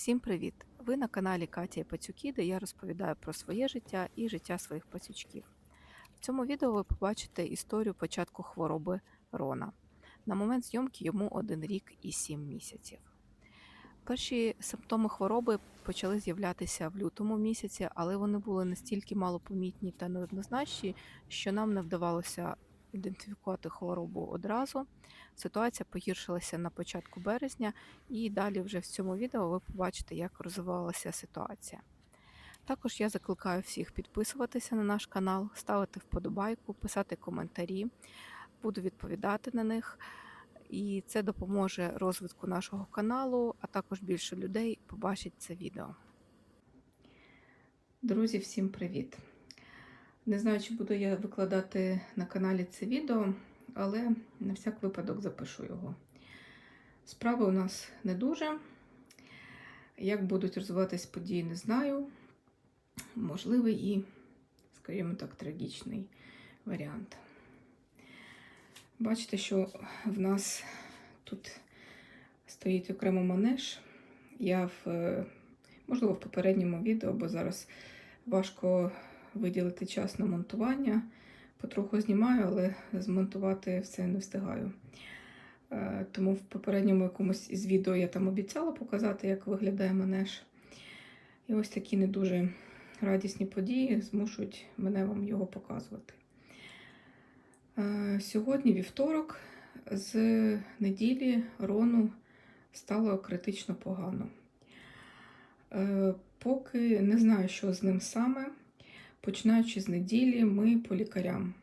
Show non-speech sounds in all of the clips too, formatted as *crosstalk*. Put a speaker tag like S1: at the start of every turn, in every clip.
S1: Всім привіт! Ви на каналі Катя Пацюки, де я розповідаю про своє життя і життя своїх пацючків. В цьому відео ви побачите історію початку хвороби Рона. На момент зйомки йому 1 рік і 7 місяців. Перші симптоми хвороби почали з'являтися в лютому місяці, але вони були настільки малопомітні та неоднозначні, що нам не вдавалося ідентифікувати хворобу одразу. Ситуація погіршилася на початку березня, і далі вже в цьому відео ви побачите, як розвивалася ситуація. Також я закликаю всіх підписуватися на наш канал, ставити вподобайку, писати коментарі, буду відповідати на них. І це допоможе розвитку нашого каналу, а також більше людей побачить це відео. Друзі, всім привіт! Не знаю, чи буду я викладати на каналі це відео, але на всяк випадок запишу його. Справи у нас не дуже. Як будуть розвиватись події, не знаю. Можливий і, скажімо так, трагічний варіант. Бачите, що в нас тут стоїть окремо манеж. Я в, можливо, в попередньому відео, бо зараз важко виділити час на монтування. Потроху знімаю, але змонтувати все не встигаю. Е, Тому в попередньому якомусь із відео я там обіцяла показати, як виглядає манеж. І ось такі не дуже радісні події змушують мене вам його показувати. Е, Сьогодні вівторок, з неділі Рону стало критично погано. Е, Поки не знаю, що з ним саме. Починаючи з неділі, ми по лікарям.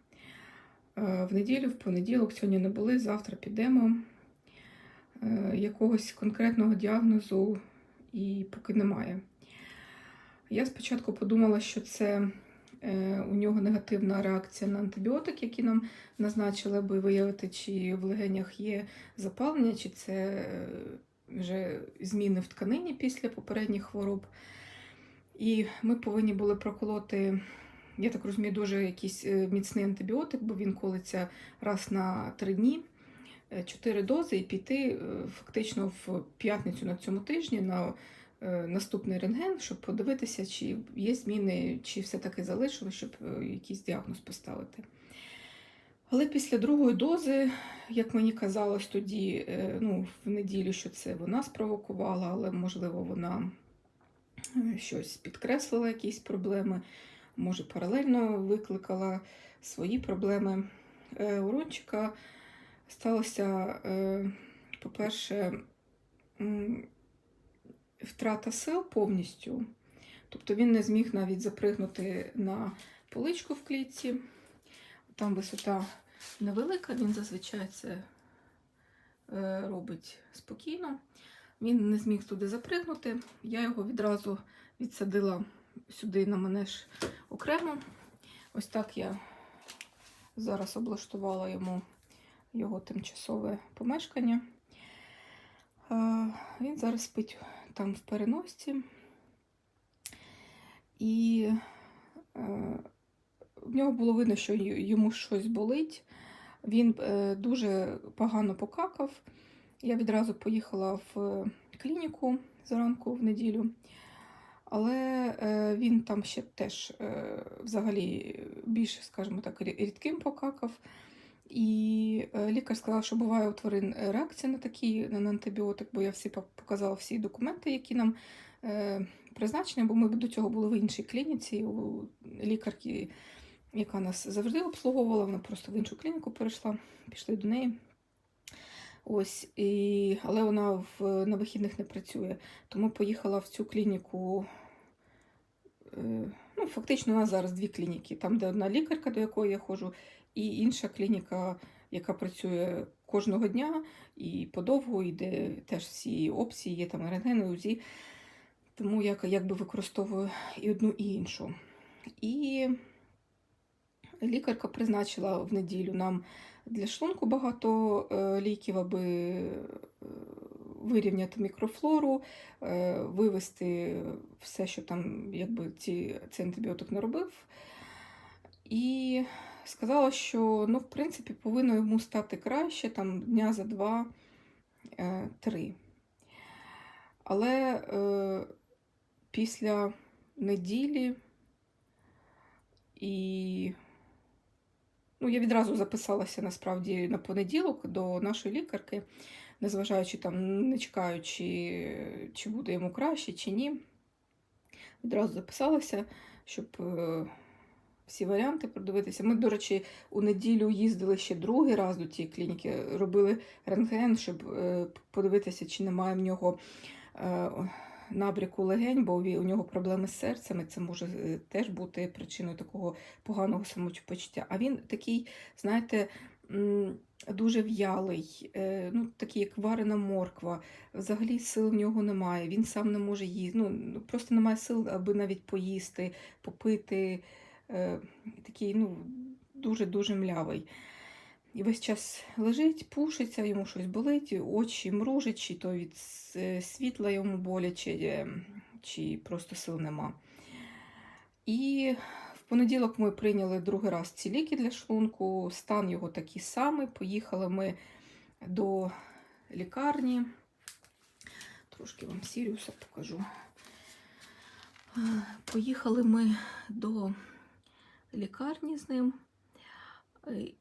S1: Е, В неділю, в понеділок, сьогодні не були, завтра підемо. Е, Якогось конкретного діагнозу і поки немає. Я спочатку подумала, що це е, у нього негативна реакція на антибіотик, які нам назначили, аби виявити, чи в легенях є запалення, чи це вже зміни в тканині після попередніх хвороб. І ми повинні були проколоти, я так розумію, дуже якийсь е, міцний антибіотик, бо він колиться раз на три дні, е, чотири дози, і піти е, фактично в п'ятницю на цьому тижні на наступний рентген, щоб подивитися, чи є зміни, чи все-таки залишилось, щоб якийсь діагноз поставити. Але після другої дози, як мені казалось тоді, ну, в неділю, що це вона спровокувала, але можливо вона щось підкреслила, якісь проблеми, може, паралельно викликала свої проблеми. Е, У Рончика сталося, е, по-перше, втрата сил повністю. Тобто він не зміг навіть запригнути на поличку в клітці. Там висота невелика, він зазвичай це е, робить спокійно. Він не зміг туди запригнути. Я його відразу відсадила сюди на манеж окремо. Ось так я зараз облаштувала йому його тимчасове помешкання. Він зараз спить там в переносці. І е, в нього було видно, що йому щось болить. Він е, дуже погано покакав. Я відразу поїхала в клініку зранку в неділю. Але е, він там ще теж е, взагалі більш, скажімо так, рідким покакав. І е, лікар сказав, що буває у тварин реакція на такі на антибіотик, бо я всі показала всі документи, які нам е, призначені, бо ми до цього були в іншій клініці, у лікарки, яка нас завжди обслуговувала, вона просто в іншу клініку перейшла, пішли до неї. Ось, і, але вона в, на вихідних не працює. Тому поїхала в цю клініку. Е, ну, фактично, у нас зараз дві клініки. Там, де одна лікарка, до якої я ходжу, і інша клініка, яка працює кожного дня і подовго, і де теж всі опції, є там і рентген, і УЗІ. Тому я якби використовую і одну, і іншу. І лікарка призначила в неділю нам для шлунку багато е, ліків, аби е, вирівняти мікрофлору, е, вивести все, що там якби ці, цей антибіотик не робив. І сказала, що ну, в принципі повинно йому стати краще там, дня за два-три. Але е, після неділі і ну, я відразу записалася насправді на понеділок до нашої лікарки, незважаючи там, не чекаючи, чи буде йому краще, чи ні. Відразу записалася, щоб е, всі варіанти продивитися. Ми, до речі, у неділю їздили ще другий раз до тієї клініки, робили рентген, щоб е, подивитися, чи немає в нього е, набряку легень, бо у нього проблеми з серцем, і це може е, теж бути причиною такого поганого самопочуття. А він такий, знаєте, дуже в'ялий, е, ну, такий, як варена морква. Взагалі сил в нього немає, він сам не може їсти. Ну, просто немає сил, аби навіть поїсти, попити. Е, такий, ну, дуже-дуже млявий. І весь час лежить, пушиться, йому щось болить, очі мружить, чи то від світла йому боляче, е, чи просто сил нема. І в понеділок ми прийняли другий раз ці ліки для шлунку, стан його такий самий. Поїхали ми до лікарні. Трошки вам Сіріуса покажу. Е, Поїхали ми до лікарні з ним.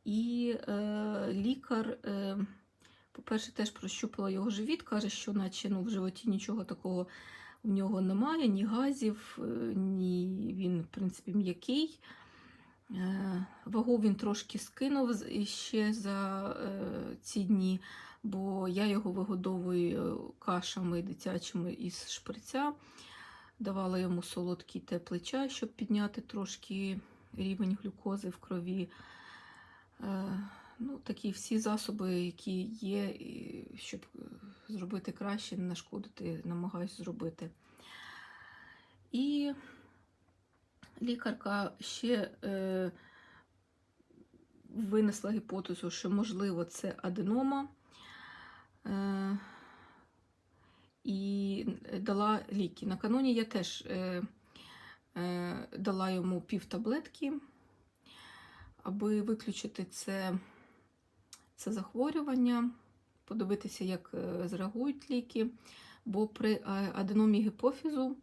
S1: І е, лікар, е, по-перше, теж прощупала його живіт, каже, що наче ну, в животі нічого такого в нього немає, ні газів, е, ні він, в принципі, м'який. Е, Вагу він трошки скинув ще за е, ці дні, бо я його вигодовую кашами дитячими із шприця. Давала йому солодкий теплий чай, щоб підняти трошки рівень глюкози в крові. Е, Ну, такі всі засоби, які є, щоб е, зробити краще, не нашкодити, намагаюся зробити. І лікарка ще е, винесла гіпотезу, що, можливо, це аденома. Е, і дала ліки. Накануні я теж е, е, дала йому пів таблетки, аби виключити це, це захворювання, подивитися, як е, зреагують ліки. Бо при е, аденомі гіпофізу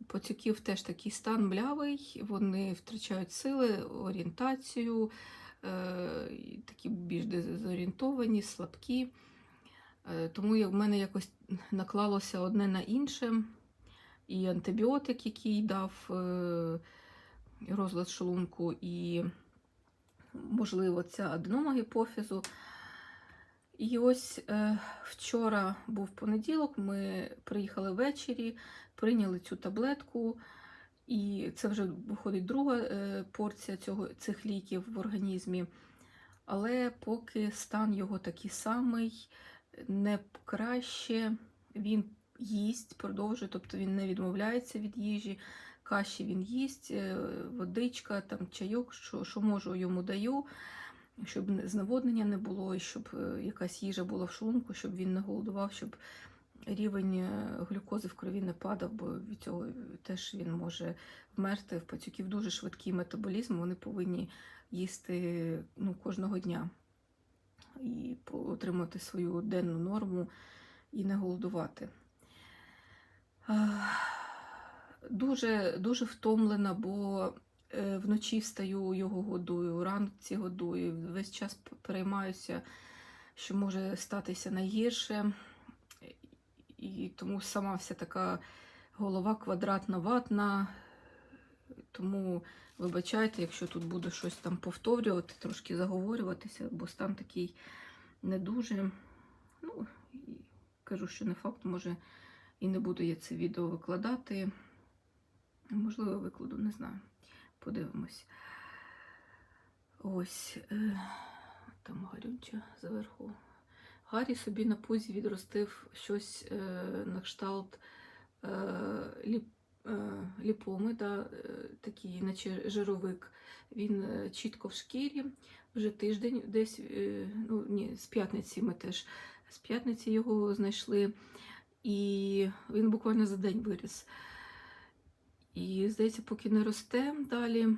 S1: у пацюків теж такий стан млявий, вони втрачають сили, орієнтацію, е, такі більш дезорієнтовані, слабкі. Тому в мене якось наклалося одне на інше. І антибіотик, який дав розлад шлунку, і, можливо, ця аденома гіпофізу. І ось е, вчора був понеділок, ми приїхали ввечері, прийняли цю таблетку, і це вже виходить друга е, порція цього, цих ліків в організмі. Але поки стан його такий самий, не краще, він їсть, продовжує, тобто він не відмовляється від їжі, каші він їсть, е, водичка, там чайок, що, що можу, йому даю, щоб зневоднення не було, щоб е, якась їжа була в шлунку, щоб він не голодував, щоб рівень е, глюкози в крові не падав, бо від цього теж він може вмерти. В пацюків дуже швидкий метаболізм, вони повинні їсти ну, кожного дня і отримати свою денну норму і не голодувати. Дуже, дуже втомлена, бо е, вночі встаю, його годую, ранці годую, весь час переймаюся, що може статися найгірше. І тому сама вся така голова квадратна, ватна. Тому вибачайте, якщо тут буду щось там повторювати, трошки заговорюватися, бо стан такий не дуже. Ну, кажу, що не факт, може, і не буду я це відео викладати. Можливо, викладу, не знаю. Подивимось. Ось е, там гарюче зверху. Гаррі собі на пузі відростив щось е, на кшталт е, ліп, е, ліпоми, да, е, такий, наче жировик. Він е, чітко в шкірі. Вже тиждень десь, е, ну ні, з п'ятниці ми теж з п'ятниці його знайшли. І він буквально за день виріс. І, здається, поки не росте далі.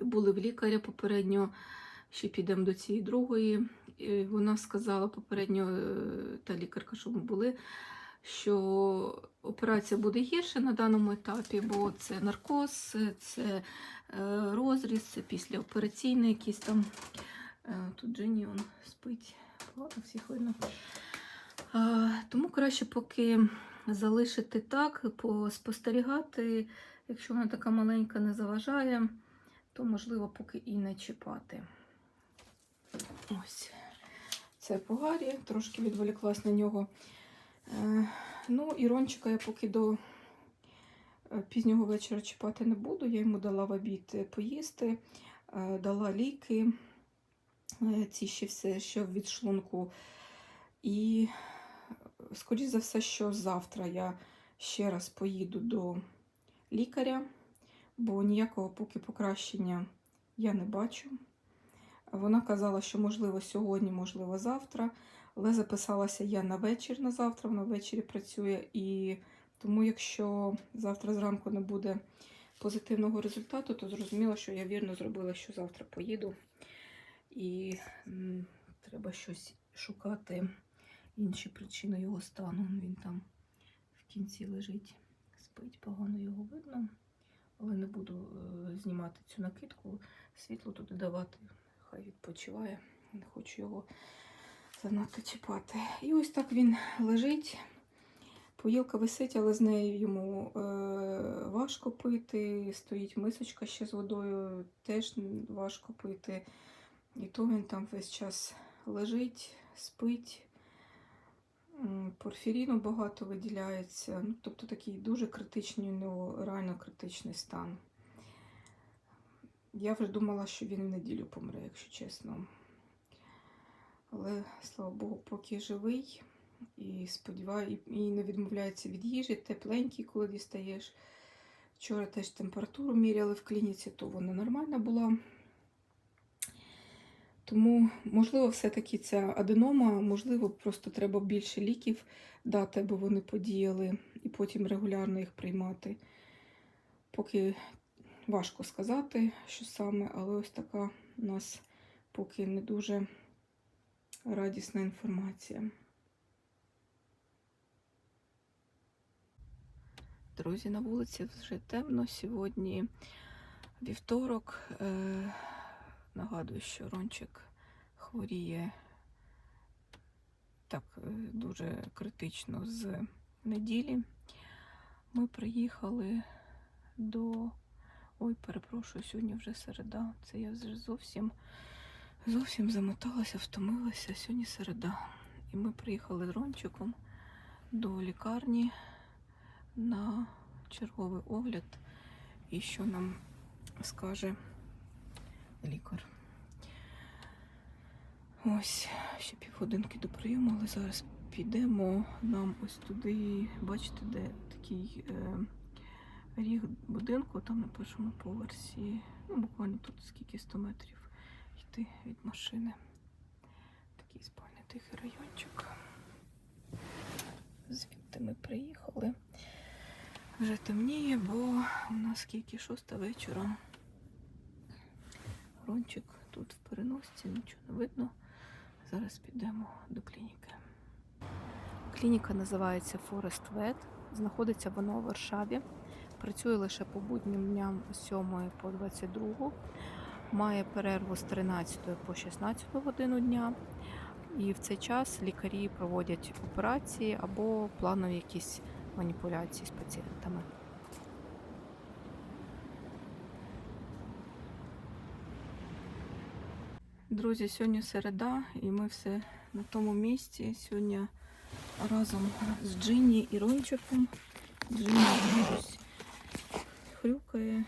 S1: Були в лікаря попередньо, ще підемо до цієї другої. І вона сказала попередньо, е, та лікарка, що ми були, що операція буде гірше на даному етапі, бо це наркоз, це е, розріз, це післяопераційний якийсь там. е, Тут Джині он спить, ладно, всіх видно. Тому краще поки залишити так, поспостерігати. Якщо вона така маленька не заважає, то можливо поки і не чіпати. Ось. Це по Гаррі, трошки відволіклась на нього. Е, Ну, і Рончика я поки до е, пізнього вечора чіпати не буду. Я йому дала в обід е, поїсти, дала ліки, ці ще все, що від шлунку. І, скоріш за все, що завтра я ще раз поїду до лікаря, бо ніякого поки покращення я не бачу. Вона казала, що можливо сьогодні, можливо, завтра. Але записалася я на вечір на завтра, вона ввечері працює. І тому, якщо завтра зранку не буде позитивного результату, то зрозуміло, що я вірно зробила, що завтра поїду. І м, треба щось шукати, інші причини його стану. Він там в кінці лежить, спить, погано його видно. Але не буду е, знімати цю накидку, світло туди давати. Хай відпочиває. Не хочу його занадто чіпати. І ось так він лежить. Поїлка висить, але з нею йому е, важко пити. Стоїть мисочка ще з водою, теж важко пити. І то він там весь час лежить, спить. Порфіріну багато виділяється. Ну, тобто такий дуже критичний, у нього реально критичний стан. Я вже думала, що він в неділю помре, якщо чесно. Але, слава Богу, поки живий і сподіваю, і, і не відмовляється від їжі, тепленький, коли дістаєш. Вчора теж температуру міряли в клініці, то вона нормальна була. Тому, можливо, все-таки ця аденома, можливо, просто треба більше ліків дати, аби вони подіяли, і потім регулярно їх приймати. Поки важко сказати, що саме, але ось така у нас поки не дуже радісна інформація. Друзі, на вулиці вже темно. Сьогодні вівторок. Е, нагадую, що Рончик хворіє так е, дуже критично з неділі. Ми приїхали до. Ой, перепрошую, сьогодні вже середа. Це я вже зовсім зовсім замоталася, втомилася. Сьогодні середа. І ми приїхали з Рончиком до лікарні на черговий огляд. І що нам скаже лікар. Ось, ще півгодинки до прийому, але зараз підемо нам ось туди, бачите, де такий е, ріг будинку, там на першому поверсі. Ну, буквально тут скільки 100 метрів йти від машини. Такий спальний тихий райончик. Звідти ми приїхали. Вже темніє, бо у нас скільки шоста вечора. Рончик тут в переносці, нічого не видно. Зараз підемо до клініки. Клініка називається Forest Vet. Знаходиться вона у Варшаві. Працює лише по буднім дням з 7 по 22. Має перерву з 13 по 16 годину дня. І в цей час лікарі проводять операції або планові якісь маніпуляції з пацієнтами. Друзі, сьогодні середа, і ми все на тому місці. Сьогодні разом з Джинні і Рончиком. Джинні щось хрюкає,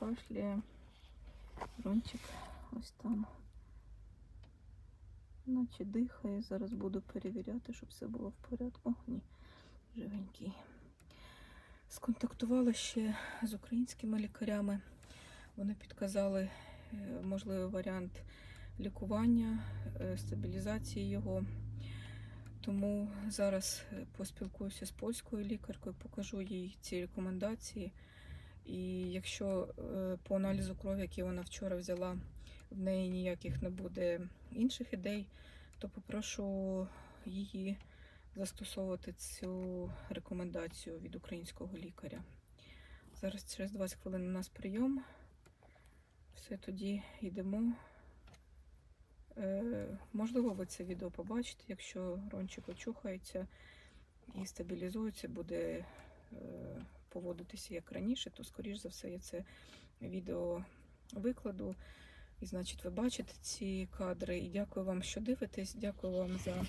S1: кашляє. Рончик ось там. Наче дихає. Зараз буду перевіряти, щоб все було в порядку. Ні, живенький. Сконтактувала ще з українськими лікарями. Вони підказали е, можливий варіант лікування, е, стабілізації його. Тому зараз е, поспілкуюся з польською лікаркою, покажу їй ці рекомендації. І якщо е, по аналізу крові, який вона вчора взяла, в неї ніяких не буде інших ідей, то попрошу її застосовувати цю рекомендацію від українського лікаря. Зараз через 20 хвилин у нас прийом. Все тоді йдемо. Е, можливо, ви це відео побачите, якщо рончик очухається і стабілізується, буде е, поводитися як раніше, то, скоріш за все, я це відео викладу. І, значить, ви бачите ці кадри. І дякую вам, що дивитесь. Дякую вам за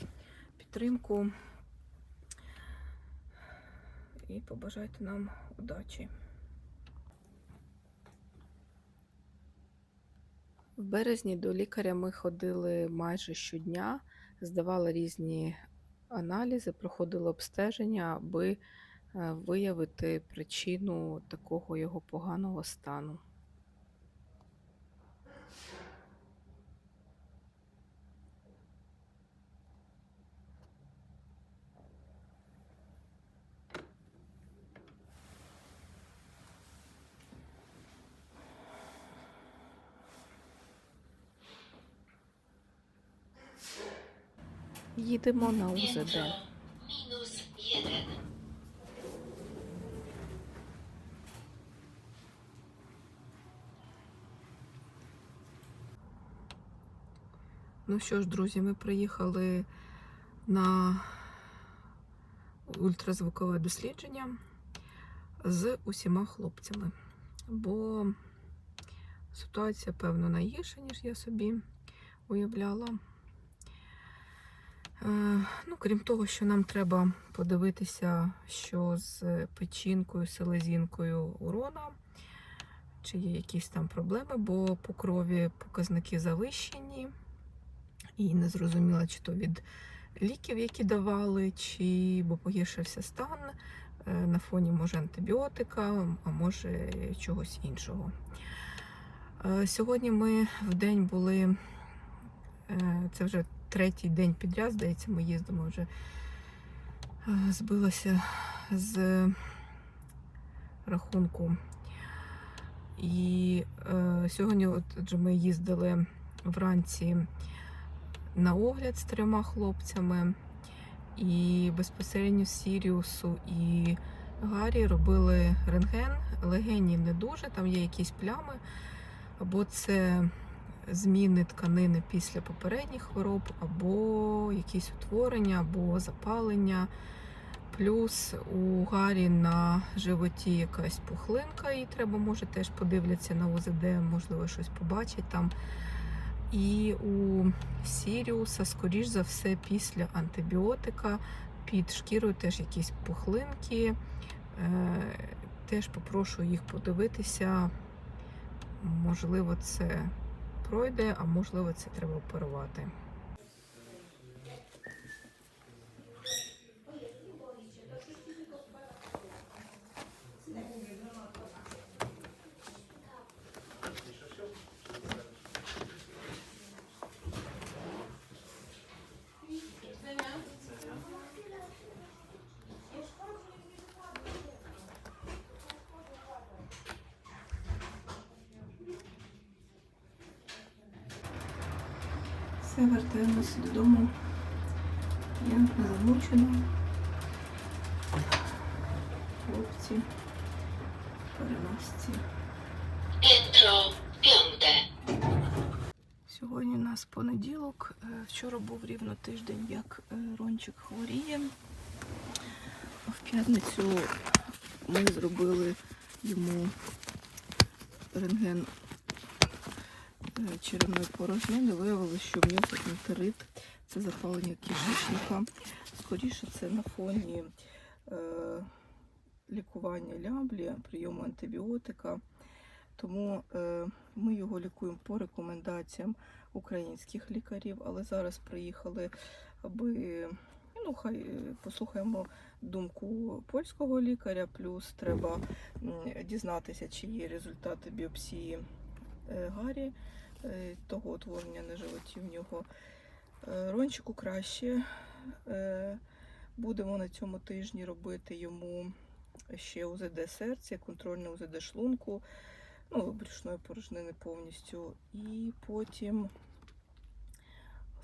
S1: підтримку. І побажайте нам удачі. В березні до лікаря ми ходили майже щодня, здавали різні аналізи, проходили обстеження, аби е, виявити причину такого його поганого стану. Їдемо на УЗД. Ну що ж, друзі, ми приїхали на ультразвукове дослідження з усіма хлопцями. Бо ситуація, певно, найгірша, ніж я собі уявляла. Е, Ну, крім того, що нам треба подивитися, що з печінкою, селезінкою урона, чи є якісь там проблеми, бо по крові показники завищені. І не зрозуміла, чи то від ліків, які давали, чи бо погіршився стан е, на фоні може антибіотика, а може чогось іншого. Е, Сьогодні ми в день були, це вже третій день підряд, здається, ми їздимо вже е, збилася з рахунку. І е, сьогодні от, отже, ми їздили вранці на огляд з трьома хлопцями. І безпосередньо Сіріусу і Гаррі робили рентген. Легені не дуже, там є якісь плями, або це зміни тканини після попередніх хвороб, або якісь утворення, або запалення. Плюс у Гаррі на животі якась пухлинка, і треба, може, теж подивляться на УЗД, можливо, щось побачить там. І у Сіріуса, скоріш за все, після антибіотика під шкірою теж якісь пухлинки. Е, Теж попрошу їх подивитися. Можливо, це пройде, а можливо, це треба оперувати. Все, вертаємося додому. Я замучена. Хлопці, переносці.
S2: Piętro piąte.
S1: Сьогодні у нас понеділок. Е, Вчора був рівно тиждень, як е, Рончик хворіє. В п'ятницю ми зробили йому рентген черевної порожнини. Виявилося, що в нього ентерит, це запалення кишечника. Скоріше це на фоні е, лікування ляблі, прийому антибіотика. Тому е, ми його лікуємо по рекомендаціям українських лікарів, але зараз приїхали, аби ну, хай е, послухаємо думку польського лікаря, плюс треба дізнатися, чи є результати біопсії е, Гаррі, е, того утворення на животі в нього. Е, Рончику краще. Е, Будемо на цьому тижні робити йому ще УЗД серця, контрольне УЗД шлунку ну, брюшної порожнини повністю. І потім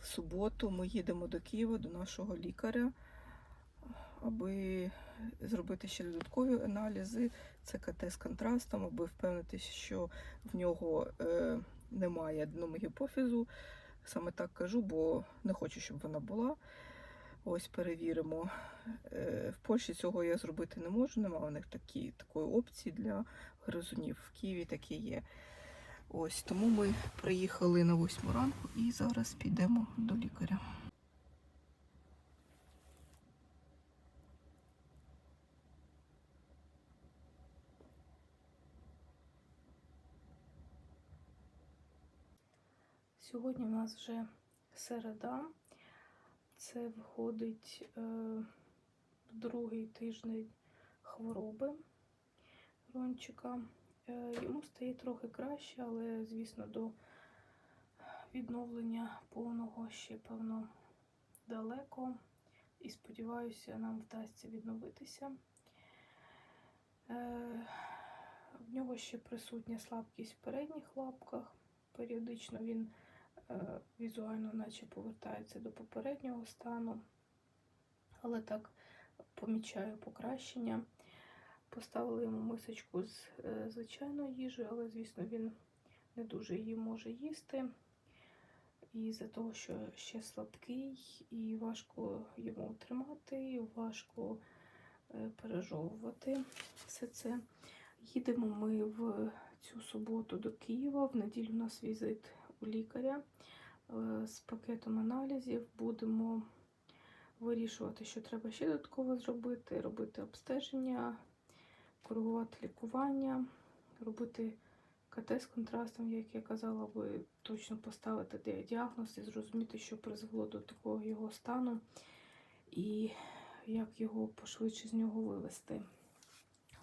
S1: в суботу ми їдемо до Києва до нашого лікаря
S3: аби зробити ще додаткові аналізи, це КТ з контрастом, аби впевнитися, що в нього немає гіпофізу. Саме так кажу, бо не хочу, щоб вона була. Ось перевіримо. Е, в Польщі цього я зробити не можу, немає у них такі, такої опції для гризунів. В Києві такі є. Ось тому ми приїхали на восьму ранку і зараз підемо до лікаря.
S1: Сьогодні у нас вже середа. Це виходить е, другий тиждень хвороби Рончика. Е, йому стає трохи краще, але, звісно, до відновлення повного ще, певно, далеко. І сподіваюся, нам вдасться відновитися. Е, в нього ще присутня слабкість в передніх лапках. Періодично він візуально наче повертається до попереднього стану, але так помічаю покращення. Поставили йому мисочку з е, звичайною їжею, але, звісно, він не дуже її може їсти. І за того, що ще слабкий, і важко йому тримати, і важко е, пережовувати все це. Їдемо ми в цю суботу до Києва. В неділю у нас візит у лікаря е, з пакетом аналізів. Будемо вирішувати, що треба ще додатково зробити, робити обстеження, коригувати лікування, робити КТ з контрастом, як я казала, ви точно поставити діагноз і зрозуміти, що призвело до такого його стану, і як його пошвидше з нього вивести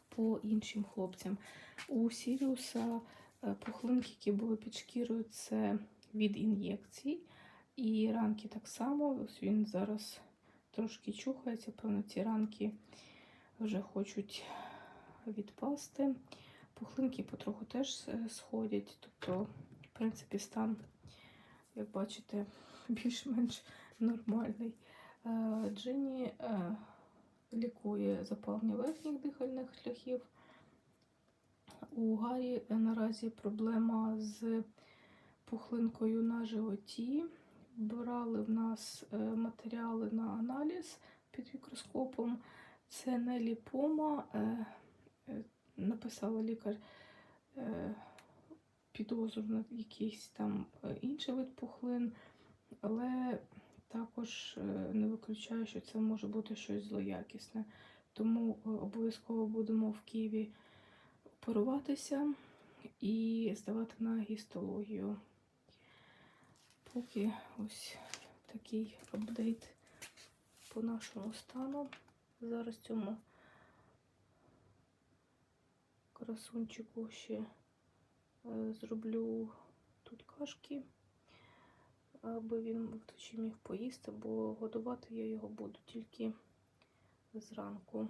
S1: по іншим хлопцям. У Сіріуса пухлинки, які були під шкірою, це від ін'єкцій. І ранки так само. Ось він зараз трошки чухається, певно, ці ранки вже хочуть відпасти. Пухлинки потроху теж е, сходять. Тобто, в принципі, стан, як бачите, *laughs* більш-менш нормальний. Е, Дженні е, лікує запалення верхніх дихальних шляхів. У Гаррі наразі проблема з пухлинкою на животі. Брали в нас е, матеріали на аналіз під мікроскопом. Це не ліпома. е, е, Написала лікар е, підозру на якийсь там е, інший вид пухлин, але також е, не виключаю, що це може бути щось злоякісне. Тому е, обов'язково будемо в Києві оперуватися і здавати на гістологію. Поки ось такий апдейт по нашому стану. Зараз цьому красунчику ще е, зроблю тут кашки, аби він вночі міг поїсти, бо годувати я його буду тільки зранку.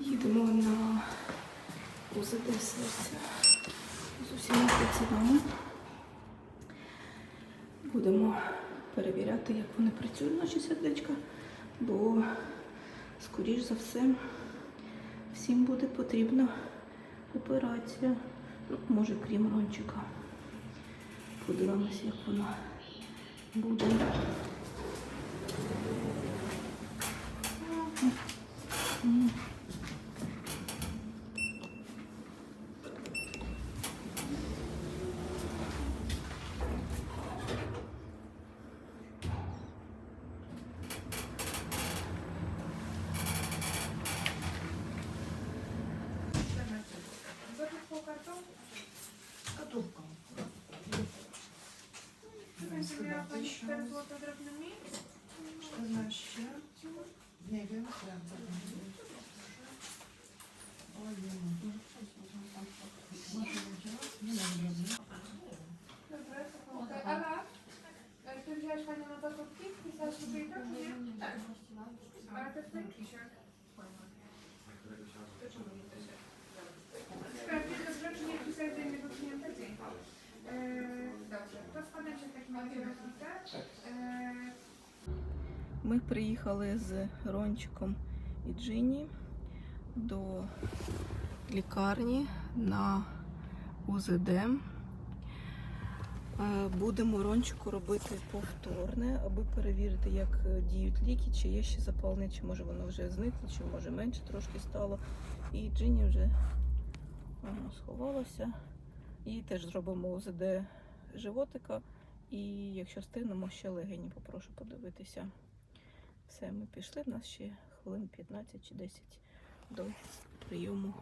S1: Їдемо на УЗД з усіма процедурами. Будемо перевіряти, як вони працюють, наші сердечка, бо, скоріш за все, всім буде потрібна операція. Ну, може, крім рончика. Подивимося, як вона буде. М.
S3: Ми приїхали з Рончиком і Джині до лікарні на УЗД. Е, Будемо Рончику робити повторне, аби перевірити, як е, діють ліки, чи є ще запалення, чи може воно вже зникло, чи може менше трошки стало. І Джині вже ага, сховалася. Їй теж зробимо УЗД животика. І якщо встигнемо, ще легені попрошу подивитися. Все, ми пішли. В нас ще хвилин 15 чи 10 до прийому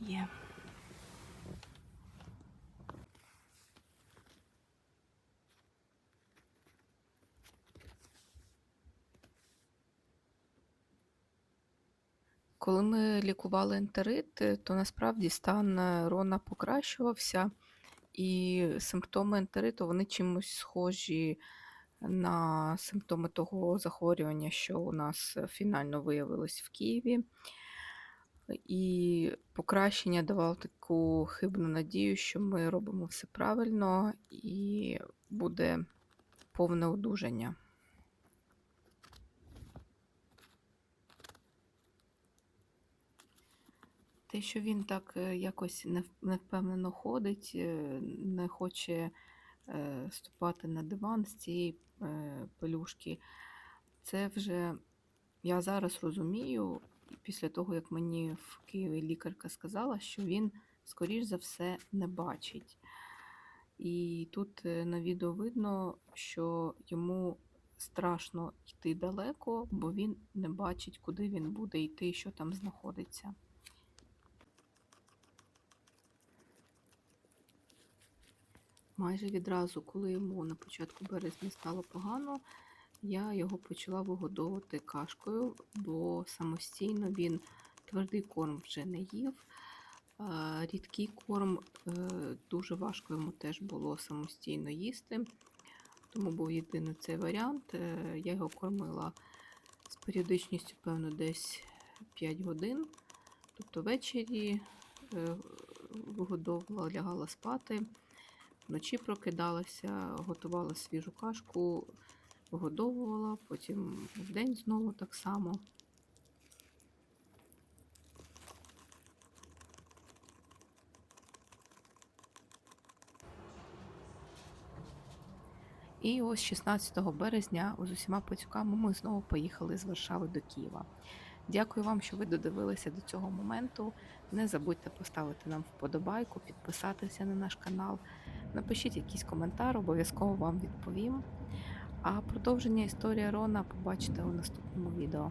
S3: є.
S1: Коли ми лікували ентерит, е, то насправді стан е, Рона покращувався, і симптоми ентериту вони чимось схожі на симптоми того захворювання, що у нас фінально виявилось в Києві. І покращення давало таку хибну надію, що ми робимо все правильно і буде повне одужання. Те, що він так е, якось невпевнено ходить, е, не хоче е, ступати на диван з цієї пелюшки, це вже я зараз розумію, після того, як мені в Києві лікарка сказала, що він, скоріш за все, не бачить. І тут на відео видно, що йому страшно йти далеко, бо він не бачить, куди він буде йти, що там знаходиться. Майже відразу, коли йому на початку березня стало погано, я його почала вигодовувати кашкою, бо самостійно він твердий корм вже не їв. Рідкий корм е, дуже важко йому теж було самостійно їсти, тому був єдиний цей варіант. Е, Я його кормила з періодичністю, певно, десь 5 годин. Тобто ввечері е, вигодовувала, лягала спати. Вночі прокидалася, готувала свіжу кашку, вигодовувала, потім вдень знову так само. І ось 16 березня з усіма пацюками ми знову поїхали з Варшави до Києва. Дякую вам, що ви додивилися до цього моменту. Не забудьте поставити нам вподобайку, підписатися на наш канал. Напишіть якийсь коментар, обов'язково вам відповім. А продовження історії Рона побачите у наступному відео.